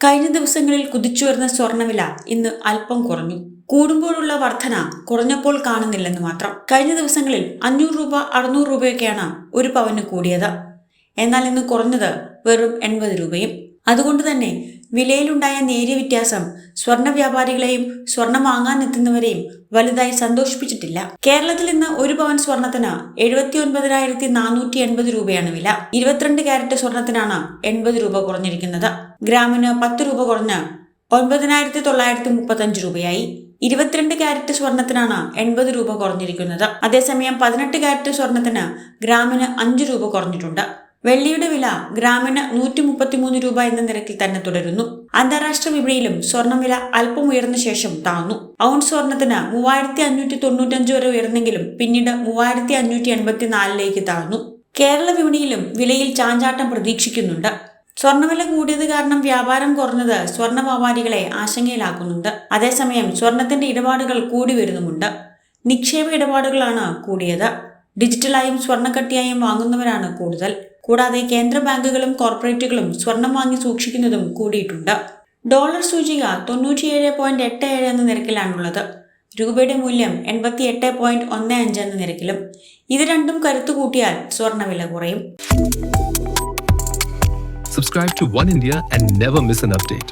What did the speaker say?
കഴിഞ്ഞ ദിവസങ്ങളിൽ കുതിച്ചുയർന്ന സ്വർണവില ഇന്ന് അല്പം കുറഞ്ഞു. കൂടുമ്പോഴുള്ള വർധന കുറഞ്ഞപ്പോൾ കാണുന്നില്ലെന്ന് മാത്രം. കഴിഞ്ഞ ദിവസങ്ങളിൽ അഞ്ഞൂറ് രൂപ അറുന്നൂറ് രൂപയൊക്കെയാണ് ഒരു പവന് കൂടിയത്. എന്നാൽ ഇന്ന് കുറഞ്ഞത് വെറും എൺപത് രൂപയും. അതുകൊണ്ട് തന്നെ വിലയിലുണ്ടായ നേരിയ വ്യത്യാസം സ്വർണ വ്യാപാരികളെയും സ്വർണം വാങ്ങാനെത്തുന്നവരെയും വലുതായി സന്തോഷിപ്പിച്ചിട്ടില്ല. കേരളത്തിൽ ഇന്ന് ഒരു പവൻ സ്വർണത്തിന് എഴുപത്തി ഒൻപതിനായിരത്തി നാനൂറ്റി എൺപത് രൂപയാണ് വില. ഇരുപത്തിരണ്ട് ക്യാരറ്റ് സ്വർണത്തിനാണ് എൺപത് രൂപ കുറഞ്ഞിരിക്കുന്നത്. ഗ്രാമിന് പത്ത് രൂപ കുറഞ്ഞ് ഒൻപതിനായിരത്തി തൊള്ളായിരത്തി മുപ്പത്തഞ്ച് രൂപയായി. ഇരുപത്തിരണ്ട് ക്യാരറ്റ് സ്വർണത്തിനാണ് എൺപത് രൂപ കുറഞ്ഞിരിക്കുന്നത്. അതേസമയം പതിനെട്ട് ക്യാരറ്റ് സ്വർണത്തിന് ഗ്രാമിന് അഞ്ച് രൂപ കുറഞ്ഞിട്ടുണ്ട്. വെള്ളിയുടെ വില ഗ്രാമിന് നൂറ്റി മുപ്പത്തിമൂന്ന് രൂപ എന്ന നിരക്കിൽ തന്നെ തുടരുന്നു. അന്താരാഷ്ട്ര വിപണിയിലും സ്വർണം വില അല്പം ഉയർന്ന ശേഷം താഴ്ന്നു ഔൺസ് സ്വർണത്തിന് മൂവായിരത്തി അഞ്ഞൂറ്റി തൊണ്ണൂറ്റഞ്ച് വരെ ഉയർന്നെങ്കിലും പിന്നീട് മൂവായിരത്തി അഞ്ഞൂറ്റി എൺപത്തിനാലിലേക്ക് താഴ്ന്നു കേരള വിപണിയിലും വിലയിൽ ചാഞ്ചാട്ടം പ്രതീക്ഷിക്കുന്നുണ്ട്. സ്വർണവില കൂടിയത് കാരണം വ്യാപാരം കുറഞ്ഞത് സ്വർണ വ്യാപാരികളെ ആശങ്കയിലാക്കുന്നുണ്ട്. അതേസമയം സ്വർണത്തിന്റെ ഇടപാടുകൾ കൂടി വരുന്നുമുണ്ട്. നിക്ഷേപ ഇടപാടുകളാണ് കൂടിയത്. ഡിജിറ്റലായും സ്വർണക്കട്ടിയായും വാങ്ങുന്നവരാണ് കൂടുതൽ. കൂടാതെ കേന്ദ്ര ബാങ്കുകളും കോർപ്പറേറ്റുകളും സ്വർണം വാങ്ങി സൂക്ഷിക്കുന്നതും കൂടിയിട്ടുണ്ട്. ഡോളർ സൂചിക തൊണ്ണൂറ്റിയേഴ് പോയിന്റ് എട്ട് ഏഴ് എന്ന നിരക്കിലാണുള്ളത്. രൂപയുടെ മൂല്യം എൺപത്തി എട്ട് പോയിന്റ് ഒന്ന് അഞ്ച് എന്ന നിരക്കിലും. ഇത് രണ്ടും കരുത്തു കൂട്ടിയാൽ സ്വർണവില കുറയും. Subscribe to One India and never miss an update.